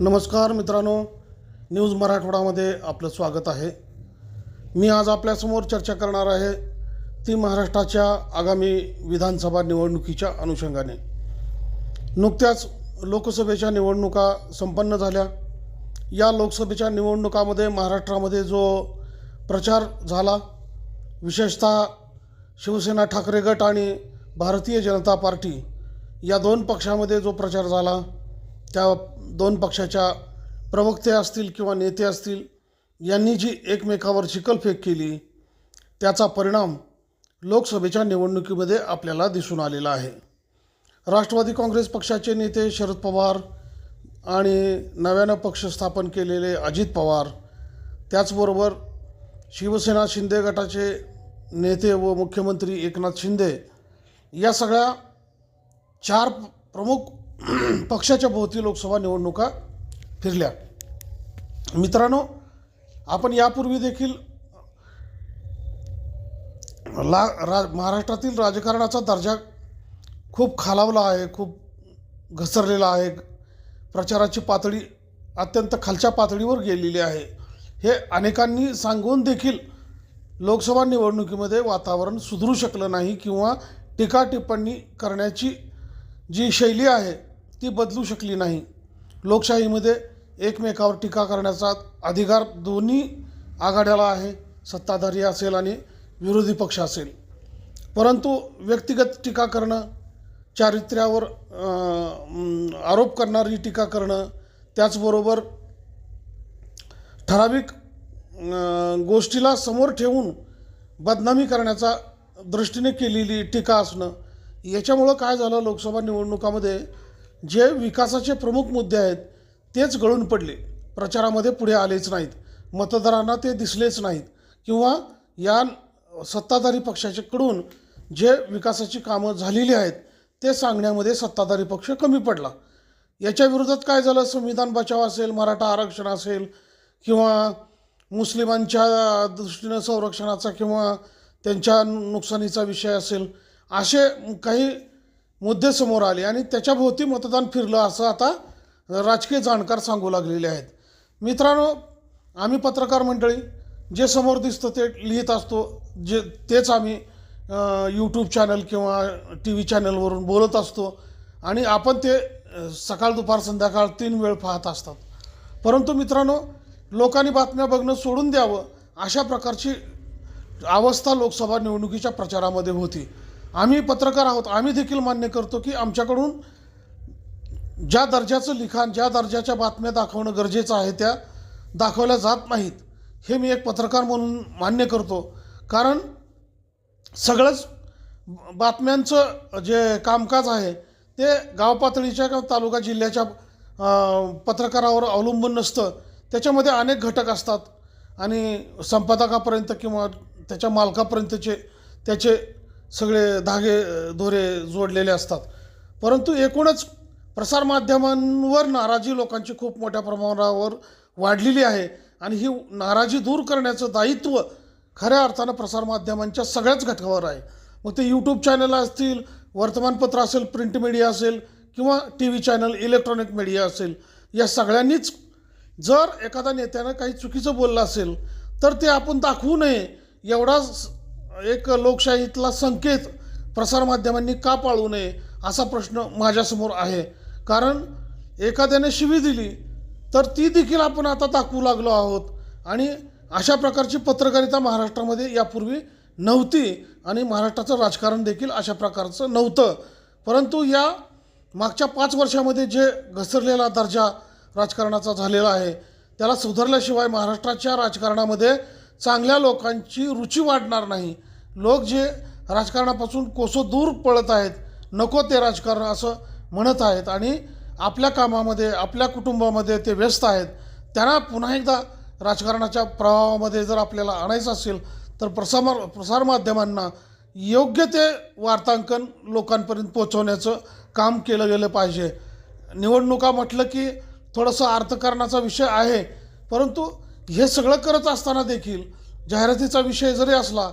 नमस्कार मित्रांनो न्यूज मराठवाडामध्ये आपलं स्वागत आहे. मी आज आपल्यासमोर चर्चा करणार आहे ती महाराष्ट्राच्या आगामी विधानसभा निवडणुकीच्या अनुषंगाने. नुकत्याच लोकसभेच्या निवडणुका संपन्न झाल्या. या लोकसभेच्या निवडणुकामध्ये महाराष्ट्रामध्ये जो प्रचार झाला विशेषतः शिवसेना ठाकरे गट आणि भारतीय जनता पार्टी या दोन पक्षामध्ये जो प्रचार झाला त्या दोन पक्षाच्या प्रवक्ते असतील किंवा नेते असतील यांनी जी एकमेकावर चिकलफेक केली त्याचा परिणाम लोकसभेच्या निवडणुकीमध्ये आपल्याला दिसून आलेला आहे. राष्ट्रवादी काँग्रेस पक्षाचे नेते शरद पवार आणि नव्यानं पक्ष स्थापन केलेले अजित पवार त्याचबरोबर शिवसेना शिंदे गटाचे नेते व मुख्यमंत्री एकनाथ शिंदे या सगळ्या चार प्रमुख पक्षाच्या भोवती लोकसभा निवडणुका फिरल्या. मित्रांनो आपण यापूर्वी देखील ला रा महाराष्ट्रातील राजकारणाचा दर्जा खूप खालावला आहे खूप घसरलेला आहे. प्रचाराची पातळी अत्यंत खालच्या पातळीवर गेलेली आहे. हे अनेकांनी सांगून देखील लोकसभा निवडणुकीमध्ये वातावरण सुधरू शकलं नाही किंवा टीका टिप्पणी करण्याची जी शैली आहे ती बदलू शकली नाही. लोकशाहीमध्ये एकमेकावर टीका करण्याचा अधिकार दोन्ही आघाड्याला आहे सत्ताधारी असेल आणि विरोधी पक्ष असेल. परंतु व्यक्तिगत टीका करणं चारित्र्यावर आरोप करणारी टीका करणं त्याचबरोबर ठराविक गोष्टीला समोर ठेवून बदनामी करण्याचा दृष्टीने केलेली टीका असणं याच्यामुळं काय झालं लोकसभा निवडणुकामध्ये जे विकासाचे प्रमुख मुद्दे आहेत तेच गळून पडले. प्रचारामध्ये पुढे आलेच नाहीत. मतदारांना ते दिसलेच नाहीत. किंवा या सत्ताधारी पक्षाच्याकडून जे विकासाची कामं झालेली आहेत ते सांगण्यामध्ये सत्ताधारी पक्ष कमी पडला. याच्या विरोधात काय झालं? संविधान बचाव असेल मराठा आरक्षण असेल किंवा मुस्लिमांच्या दृष्टीनं संरक्षणाचा किंवा त्यांच्या नुकसानीचा विषय असेल असे काही मुद्दे समोर आले आणि त्याच्याभोवती मतदान फिरलं असं आता राजकीय जाणकार सांगू लागलेले आहेत. मित्रांनो आम्ही पत्रकार मंडळी जे समोर दिसतं ते लिहित असतो जे तेच आम्ही यूट्यूब चॅनल किंवा टी व्ही चॅनलवरून बोलत असतो आणि आपण ते सकाळ दुपार संध्याकाळ तीन वेळ पाहत असतात. परंतु मित्रांनो लोकांनी बातम्या बघणं सोडून द्यावं अशा प्रकारची अवस्था लोकसभा निवडणुकीच्या प्रचारामध्ये होती. आम्ही पत्रकार आहोत आम्ही देखील मान्य करतो की आमच्याकडून ज्या दर्जाचं लिखाण ज्या दर्जाच्या बातम्या दाखवणं गरजेचं आहे त्या दाखवल्या जात नाहीत. हे मी एक पत्रकार म्हणून मान्य करतो. कारण सगळंच बातम्यांचं जे कामकाज आहे ते गाव पातळीच्या किंवा तालुका जिल्ह्याच्या पत्रकारावर अवलंबून नसतं. त्याच्यामध्ये अनेक घटक असतात. आणि संपादकापर्यंत किंवा त्याच्या मालकापर्यंतचे त्याचे सगळे धागे दोरे जोडलेले असतात. परंतु एकूणच प्रसारमाध्यमांवर नाराजी लोकांची खूप मोठ्या प्रमाणावर वाढलेली आहे आणि ही नाराजी दूर करण्याचं दायित्व खऱ्या अर्थानं प्रसारमाध्यमांच्या सगळ्याच घटकावर आहे. मग ते यूट्यूब चॅनल असतील वर्तमानपत्र असेल प्रिंट मीडिया असेल किंवा T V channel electronic media असेल या सगळ्यांनीच जर एखाद्या नेत्यानं काही चुकीचं बोललं असेल तर ते आपण दाखवू नये एवढा एक लोकशाहीतला संकेत प्रसारमाध्यमांनी का पाळू नये असा प्रश्न माझ्यासमोर आहे. कारण एखाद्याने शिवी दिली तर ती देखील आपण आता दाखवू लागलो आहोत. आणि अशा प्रकारची पत्रकारिता महाराष्ट्रामध्ये यापूर्वी नव्हती आणि महाराष्ट्राचं राजकारण देखील अशा प्रकारचं नव्हतं. परंतु या मागच्या पाच वर्षामध्ये जे घसरलेला दर्जा राजकारणाचा झालेला आहे त्याला सुधारल्याशिवाय महाराष्ट्राच्या राजकारणामध्ये चांगल्या लोकांची रुची वाढणार नाही. लोक जे राजकारणापासून कोसो दूर पळत आहेत नको ते राजकारण असं म्हणत आहेत आणि आपल्या कामामध्ये आपल्या कुटुंबामध्ये ते व्यस्त आहेत त्यांना पुन्हा एकदा राजकारणाच्या प्रभावामध्ये जर आपल्याला आणायचं असेल तर प्रसार प्रसारमाध्यमांना योग्य ते वार्तांकन लोकांपर्यंत पोहोचवण्याचं काम केलं गेलं पाहिजे. निवडणुका म्हटलं की थोडंसं अर्थकारणाचा विषय आहे परंतु हे सगळं करत असताना देखील जाहिरातीचा विषय जरी असला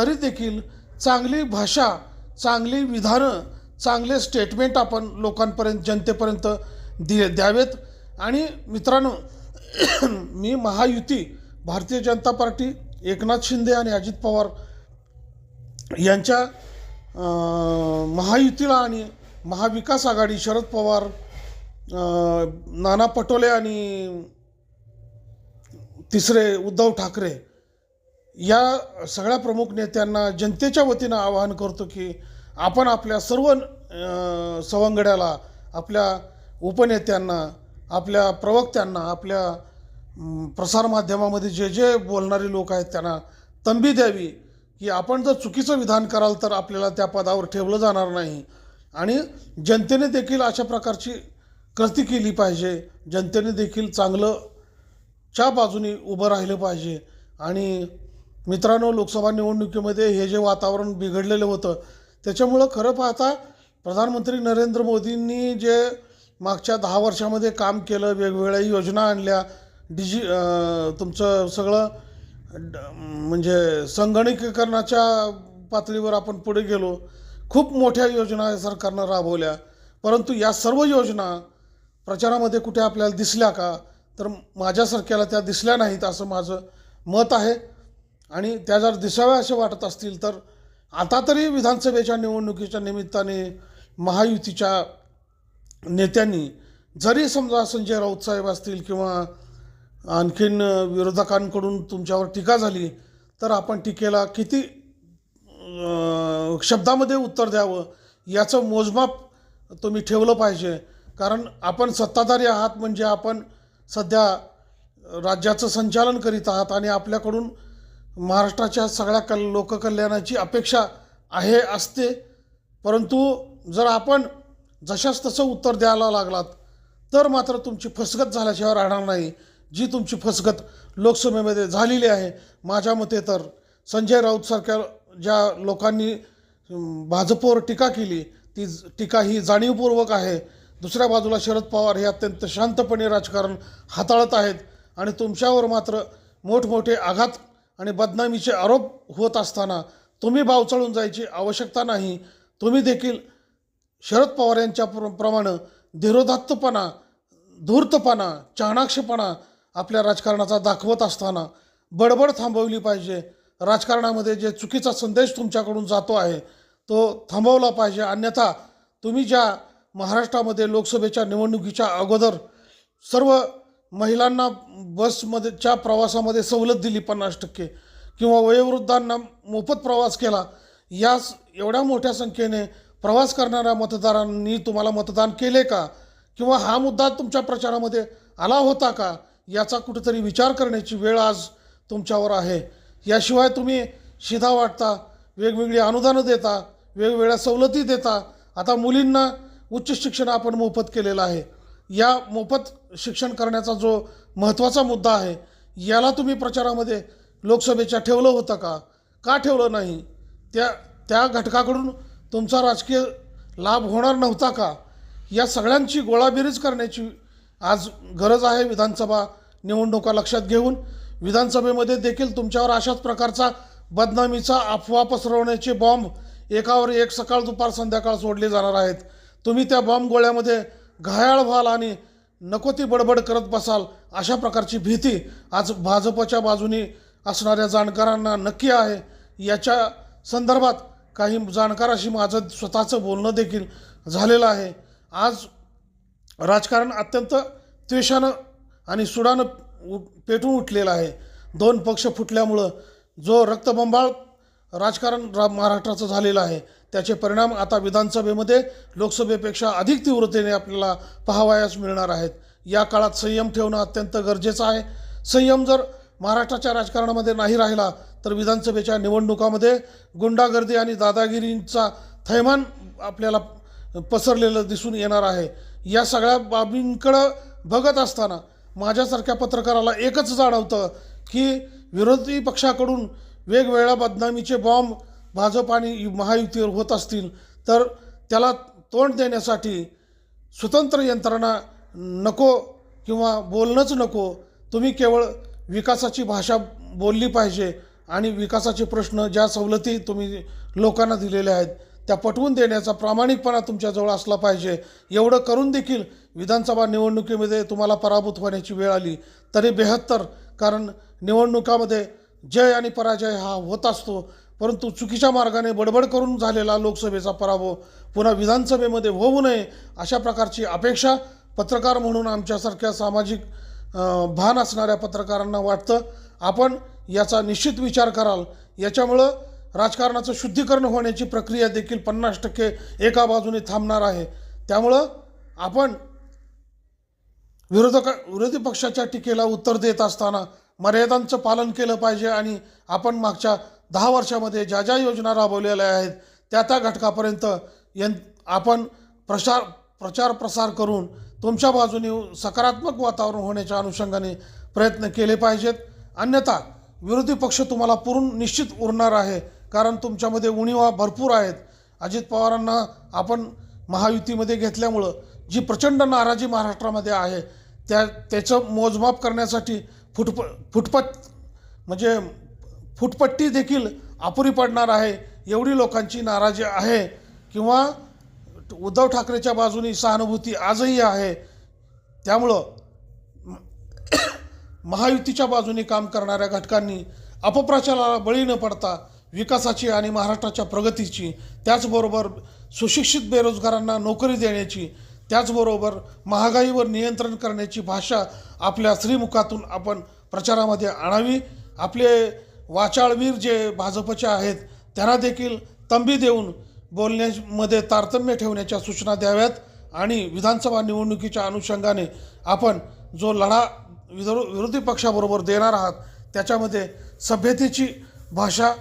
तरी देखील चांगली भाषा चांगली विधानं चांगले स्टेटमेंट आपण लोकांपर्यंत जनतेपर्यंत दि द्यावेत. आणि मित्रांनो मी महायुती भारतीय जनता पार्टी एकनाथ शिंदे आणि अजित पवार यांच्या महायुतीला आणि महाविकास आघाडी शरद पवार नाना पटोले आणि तिसरे उद्धव ठाकरे या सगळ्या प्रमुख नेत्यांना जनतेच्या वतीनं आवाहन करतो की आपण आपल्या सर्व सवंगड्याला आपल्या उपनेत्यांना आपल्या प्रवक्त्यांना आपल्या प्रसारमाध्यमामध्ये जे जे बोलणारे लोक आहेत त्यांना तंबी द्यावी की आपण जर चुकीचं विधान कराल तर आपल्याला त्या पदावर ठेवलं जाणार नाही. आणि जनतेने देखील अशा प्रकारची कृती केली पाहिजे. जनतेने देखील चांगलं च्या बाजूने उभं राहिलं पाहिजे. आणि मित्रांनो लोकसभा निवडणुकीमध्ये हे जे वातावरण बिघडलेलं होतं त्याच्यामुळं खरं पाहता प्रधानमंत्री नरेंद्र मोदींनी जे मागच्या दहा वर्षामध्ये काम केलं वेगवेगळ्या योजना आणल्या डिजि तुमचं सगळं ड- म्हणजे संगणकीकरणाच्या पातळीवर आपण पुढे गेलो खूप मोठ्या योजना सरकारनं राबवल्या. परंतु या सर्व योजना प्रचारामध्ये कुठे आपल्याला दिसल्या का? तर माझ्यासारख्याला त्या दिसल्या नाहीत असं माझं मत आहे. आणि त्या जर दिसाव्या असे वाटत असतील तर आता तरी विधानसभेच्या निवडणुकीच्या निमित्ताने महायुतीच्या नेत्यांनी जरी समजा संजय राऊत साहेब असतील किंवा आणखीन विरोधकांकडून तुमच्यावर टीका झाली तर आपण टीकेला किती शब्दामध्ये उत्तर द्यावं याचं मोजमाप तुम्ही ठेवलं पाहिजे. कारण आपण सत्ताधारी आहात म्हणजे आपण सध्या राज्याचं संचालन करीत आहात आणि आपल्याकडून महाराष्ट्राच्या सगळ्या कल लोककल्याणाची अपेक्षा आहे असते. परंतु जर आपण जशाच तसं उत्तर द्यायला लागलात तर मात्र तुमची फसगत झाल्याशिवाय राहणार नाही जी तुमची फसगत लोकसभेमध्ये झालेली आहे. माझ्या मते तर संजय राऊतसारख्या ज्या लोकांनी भाजपवर टीका केली ती टीका ही जाणीवपूर्वक आहे. दुसऱ्या बाजूला शरद पवार हे अत्यंत शांतपणे राजकारण हाताळत आहेत आणि तुमच्यावर मात्र मोठमोठे आघात आणि बदनामीचे आरोप होत असताना तुम्ही बावचळून जायची आवश्यकता नाही. तुम्ही देखील शरद पवार यांच्या प्र प्रमाणे धीरोदात्तपणा धूर्तपणा चाणाक्षपणा आपल्या राजकारणाचा दाखवत असताना बडबड थांबवली पाहिजे. राजकारणामध्ये जे चुकीचा संदेश तुमच्याकडून जातो आहे तो थांबवला पाहिजे. अन्यथा तुम्ही ज्या महाराष्ट्रामध्ये लोकसभेच्या निवडणुकीच्या अगोदर सर्व महिलांना बसमध्येच्या प्रवासामध्ये सवलत दिली पन्नास टक्के किंवा वयोवृद्धांना मोफत प्रवास केला यास एवढ्या मोठ्या संख्येने प्रवास करणाऱ्या मतदारांनी तुम्हाला मतदान केले का? किंवा हा मुद्दा तुमच्या प्रचारामध्ये आला होता का? याचा कुठेतरी विचार करण्याची वेळ आज तुमच्यावर आहे. याशिवाय तुम्ही शिधा वाटता वेगवेगळी अनुदानं देता वेगवेगळ्या सवलती देता. आता मुलींना उच्च शिक्षण आपण मोफत केलेलं आहे. या मोफत शिक्षण करण्याचा जो महत्त्वाचा मुद्दा आहे याला तुम्ही प्रचारामध्ये लोकसभेच्या ठेवलं होतं का? का ठेवलं नाही? त्या त्या घटकाकडून तुमचा राजकीय लाभ होणार नव्हता का? या सगळ्यांची गोळाबेरीज करण्याची आज गरज आहे विधानसभा निवडणुका लक्षात घेऊन. विधानसभेमध्ये देखील तुमच्यावर अशाच प्रकारचा बदनामीचा अफवा पसरवण्याचे बॉम्ब एकावर एक सकाळ दुपार संध्याकाळ सोडले जाणार आहेत. तुम्ही त्या बॉम्ब गोळ्यामध्ये घायाळ व्हाल आणि नको ती बडबड करत बसाल अशा प्रकारची भीती आज भाजपच्या बाजूने असणाऱ्या जाणकारांना नक्की आहे. याच्या संदर्भात काही जाणकाराशी माझं स्वतःचं बोलणं देखील झालेलं आहे. आज राजकारण अत्यंत त्वेषानं आणि सुडानं उ पेटून उठलेलं आहे. दोन पक्ष फुटल्यामुळं जो रक्तबंबाळ राजकारण रा महाराष्ट्राचं झालेलं आहे. त्याचे परिणाम आता विधानसभेमध्ये लोकसभेपेक्षा अधिक तीव्रतेने आपल्याला पाहावयास मिळणार आहेत. या काळात संयम ठेवणं अत्यंत गरजेचं आहे. संयम जर महाराष्ट्राच्या राजकारणामध्ये नाही राहिला तर विधानसभेच्या निवडणुकामध्ये गुंडागर्दी आणि दादागिरींचा थैमान आपल्याला पसरलेलं दिसून येणार आहे. या सगळ्या बाबींकडं बघत असताना माझ्यासारख्या पत्रकाराला एकच जाणवतं की विरोधी पक्षाकडून वेगवेगळ्या बदनामीचे बॉम्ब भाजप आणि महायुतीवर होत असतील तर त्याला तोंड देण्यासाठी स्वतंत्र यंत्रणा नको किंवा बोलणंच नको. तुम्ही केवळ विकासाची भाषा बोलली पाहिजे आणि विकासाचे प्रश्न ज्या सवलती तुम्ही लोकांना दिलेल्या आहेत त्या पटवून देण्याचा प्रामाणिकपणा तुमच्याजवळ असला पाहिजे. एवढं करून देखील विधानसभा निवडणुकीमध्ये तुम्हाला पराभूत होण्याची वेळ आली. तरी बेहत्तर कारण निवडणुकामध्ये जय आणि पराजय हा होत असतो. परंतु चुकीच्या मार्गाने बडबड करून झालेला लोकसभेचा पराभव पुन्हा विधानसभेमध्ये होऊ नये अशा प्रकारची अपेक्षा पत्रकार म्हणून आमच्यासारख्या सामाजिक भान असणाऱ्या पत्रकारांना वाटतं. आपण याचा निश्चित विचार कराल. याच्यामुळं राजकारणाचं शुद्धीकरण होण्याची प्रक्रिया देखील पन्नास टक्के एका बाजूने थांबणार आहे. त्यामुळं आपण विरोधक विरोधी पक्षाच्या टीकेला उत्तर देत असताना मर्यादांचं पालन केलं पाहिजे आणि आपण मागच्या दहा वर्षामध्ये ज्या ज्या योजना राबवलेल्या आहेत त्या त्या घटकापर्यंत यं आपण प्रसार प्रचार प्रसार करून तुमच्या बाजूने सकारात्मक वातावरण होण्याच्या अनुषंगाने प्रयत्न केले पाहिजेत. अन्यथा विरोधी पक्ष तुम्हाला पुरून निश्चित उरणार आहे कारण तुमच्यामध्ये उणीवा भरपूर आहेत. अजित पवारांना आपण महायुतीमध्ये घेतल्यामुळं जी प्रचंड नाराजी महाराष्ट्रामध्ये आहे त्या त्याचं मोजमाप करण्यासाठी फुटप फुटपट म्हणजे फुटपट्टी देखील अपुरी पडणार आहे. एवढी लोकांची नाराजी आहे. किंवा उद्धव ठाकरेच्या बाजूनी सहानुभूती आजही आहे. त्यामुळं महायुतीच्या बाजूने काम करणाऱ्या घटकांनी अपप्रचाराला बळी न पडता विकासाची आणि महाराष्ट्राच्या प्रगतीची त्याचबरोबर सुशिक्षित बेरोजगारांना नोकरी देण्याची त्याचबरोबर महागाईवर नियंत्रण करण्याची भाषा आपल्या श्रीमुखातून आपण प्रचारामध्ये आणावी. आपले वाचाळवीर जे भाजपचे आहेत त्यांना देखील तंबी देऊन बोलण्यामध्ये तारतम्य ठेवण्याच्या सूचना द्याव्यात आणि विधानसभा निवडणुकीच्या अनुषंगाने आपण जो लढा विरो विरोधी पक्षाबरोबर देणार आहात त्याच्यामध्ये सभ्यतेची भाषा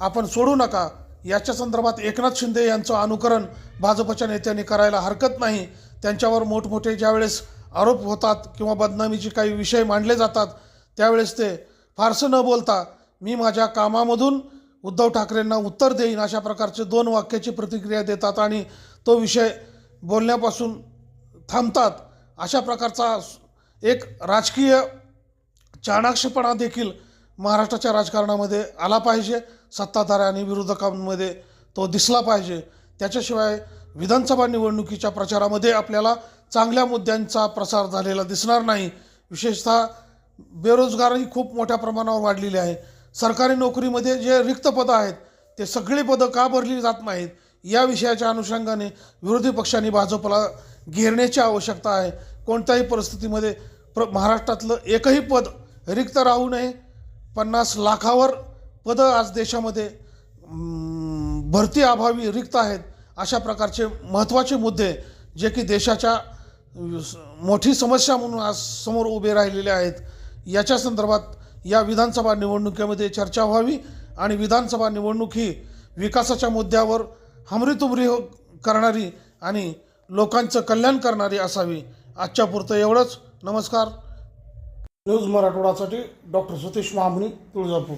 आपण सोडू नका. याच्या संदर्भात एकनाथ शिंदे यांचं अनुकरण भाजपच्या नेत्यांनी करायला हरकत नाही. त्यांच्यावर मोठमोठे ज्यावेळेस आरोप होतात किंवा बदनामीचे काही विषय मांडले जातात त्यावेळेस ते फारसं न बोलता मी माझ्या कामामधून उद्धव ठाकरेंना उत्तर देईन अशा प्रकारचे दोन वाक्याची प्रतिक्रिया देतात आणि तो विषय बोलण्यापासून थांबतात. अशा प्रकारचा एक राजकीय चाणाक्षपणा देखील महाराष्ट्राच्या राजकारणामध्ये आला पाहिजे. सत्ताधारी आणि विरोधकांमध्ये तो दिसला पाहिजे. त्याच्याशिवाय विधानसभा निवडणुकीच्या प्रचारामध्ये आपल्याला चांगल्या मुद्द्यांचा प्रसार झालेला दिसणार नाही. विशेषतः बेरोजगारी खूप मोठ्या प्रमाणावर वाढलेली आहे. सरकारी नोकरीमध्ये जे रिक्त पदं आहेत ते सगळी पदं का भरली जात नाहीत? या विषयाच्या अनुषंगाने विरोधी पक्षांनी भाजपला घेरण्याची आवश्यकता आहे. कोणत्याही परिस्थितीमध्ये प्र महाराष्ट्रातलं एकही पद रिक्त राहू नये. पन्नास लाखावर पदं आज देशामध्ये भरती अभावी रिक्त आहेत अशा प्रकारचे महत्त्वाचे मुद्दे जे की देशाच्या मोठी समस्या म्हणून आज समोर उभे राहिलेले आहेत याच्या संदर्भात या विधानसभा निवडणुकीमध्ये चर्चा व्हावी आणि विधानसभा निवडणूक ही विकासाच्या मुद्द्यावर हमरीतुमरी हो करणारी आणि लोकांचं कल्याण करणारी असावी. आजच्या पुरतं एवढंच. नमस्कार. न्यूज मराठवाडासाठी डॉक्टर सतीश महामुनी तुळजापूर.